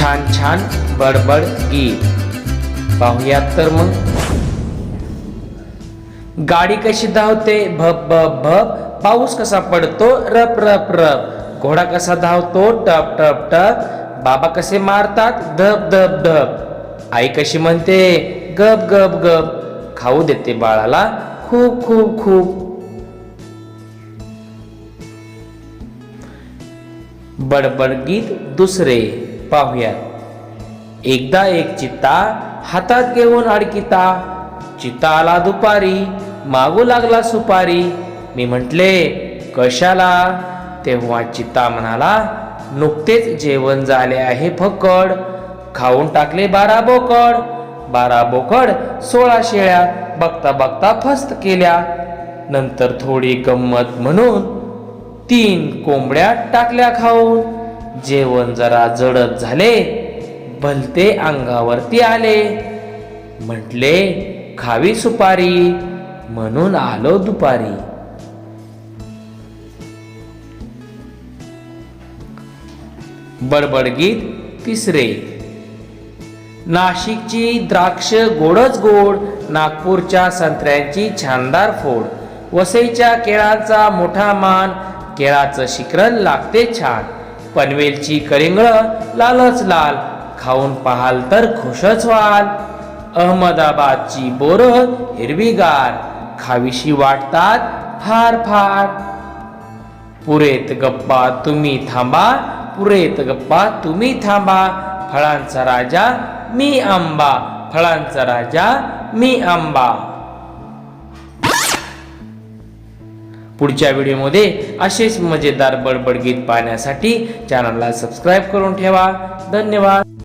छान छान बडबड गीत पाहूयात तर मग. गाडी कशी धावते? भप भप भप. पाऊस कसा पडतो? रप रप रप. घोडा कसा धावतो? टप टप टप. बाबा कसे मारतात? धप धप धप. आई कशी म्हणते? गप गप गप. खाऊ देते बाळाला. खूप खूप खूप बडबड गीत दुसरे. पाहुयात. एकदा एक चित्ता हातात घेऊन अडकिता चित्ता आला दुपारी मागू लागला सुपारी. मी म्हटले कशाला? तेव्हा चित्ता म्हणाला नुकतेच जेवण झाले आहे फकड खाऊन टाकले बारा बोकड. बारा बोकड सोळा शेळ्या बघता बघता फस्त केल्या. नंतर थोडी गंमत म्हणून तीन कोंबड्या टाकल्या खाऊन. जेवण जरा जडत झाले भलते अंगावरती आले. म्हटले खावी सुपारी. म्हणून आलो दुपारी. बडबडगीत तिसरे. नाशिकची द्राक्ष गोडच गोड नागपूरच्या संत्र्यांची छानदार फोड. वसईच्या केळाचा मोठा मान केळाचं शिकरण लागते छान. पनवेलची करिंगळ लालच लाल खाऊन पाहाल तर खुशच व्हाल अहमदाबादची बोर हिरवीगार खावीशी वाटतात फार फार. पुरेत गप्पा तुम्ही थांबा पुरेत गप्पा तुम्ही थांबा. फळांचा राजा मी आंबा फळांचा राजा मी आंबा. पुढच्या व्हिडिओमध्ये असेच मजेदार बडबड गीत पाहण्यासाठी चॅनलला सबस्क्राईब करून ठेवा. धन्यवाद.